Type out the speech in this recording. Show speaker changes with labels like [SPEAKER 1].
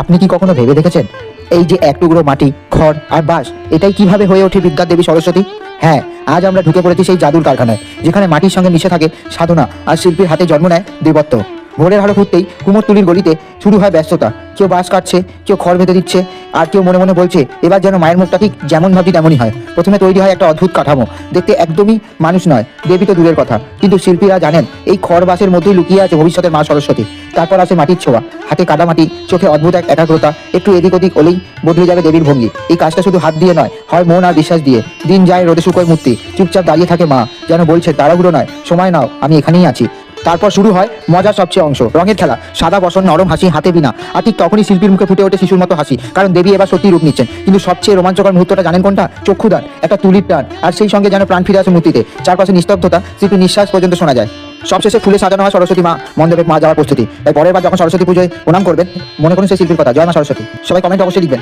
[SPEAKER 1] আপনি কি কখনো ভেবে দেখেছেন? এই যে এক টুকরো মাটি, খড় আর বাঁশ, এটাই কীভাবে হয়ে ওঠে বিদ্যা দেবী সরস্বতী? হ্যাঁ আজ আমরা ঢুকে পড়েছি সেই জাদুর কারখানায়, যেখানে মাটির সঙ্গে মিশে থাকে সাধনা আর শিল্পীর হাতে জন্ম নেয় দেবত্ব। ভোরের আলো ফুটতেই কুমোরটুলির গলিতে শুরু হয় ব্যস্ততা। কেউ বাঁশ কাটছে, কেউ খড় বেঁধে দিচ্ছে, আর কেউ মনে মনে বলছে, এবার যেন মায়ের মুখটা ঠিক যেমন ভাবছি তেমনই হয়। প্রথমে তৈরি হয় একটা অদ্ভুত কাঠামো। দেখতে একদমই মানুষ নয়, দেবী তো দূরের কথা। কিন্তু শিল্পীরা জানেন, এই খড় বাসের মধ্যেই লুকিয়ে আছে ভবিষ্যতের মা সরস্বতী। তারপর আসে মাটির ছোঁয়া। হাতে কাদা মাটি, চোখে অদ্ভুত এক একাগ্রতা। একটু এদিক ওদিক হলেই বদলে যাবে দেবীর ভঙ্গি। এই কাজটা শুধু হাত দিয়ে নয়, হয় মন আর বিশ্বাস দিয়ে। দিন যায় রোদে শুকোয় মূর্তি। চুপচাপ দাঁড়িয়ে থাকে মা, যেন বলছে, তাড়াহুড়ো নয়, সময় নাও, আমি এখানেই আছি। তারপর শুরু হয় মজার সবচেয়ে অংশ। রঙের খেলা, সাদা বসন, নরম হাসি, হাতে বিনা। আর ঠিক তখনই শিল্পীর মুখে ফুটে ওঠে শিশুর মতো হাসি, কারণ দেবী এবার সত্যি রূপ নিচ্ছেন। কিন্তু সবচেয়ে রোমাঞ্চকর মুহূর্তটা জানেন কোনটা? চক্ষুদান, একটা তুলির টান, আর সেই সঙ্গে যেন প্রাণ ফিরে আসে মূর্তিতে। চারপাশে নিস্তব্ধতা শিল্পীর নিঃশ্বাস পর্যন্ত শোনা যায়। সবশেষে ফুলে সাজানো হয় সরস্বতী মা, মণ্ডপে মা যাওয়ার প্রস্তুতি। তাই পরের বার যখন সরস্বতী পুজোয় প্রণাম করবেন, মনে করুন সেই শিল্পীর কথা, জয় মা সরস্বতী। সবাই কমেন্ট অবশ্যই লিখবেন।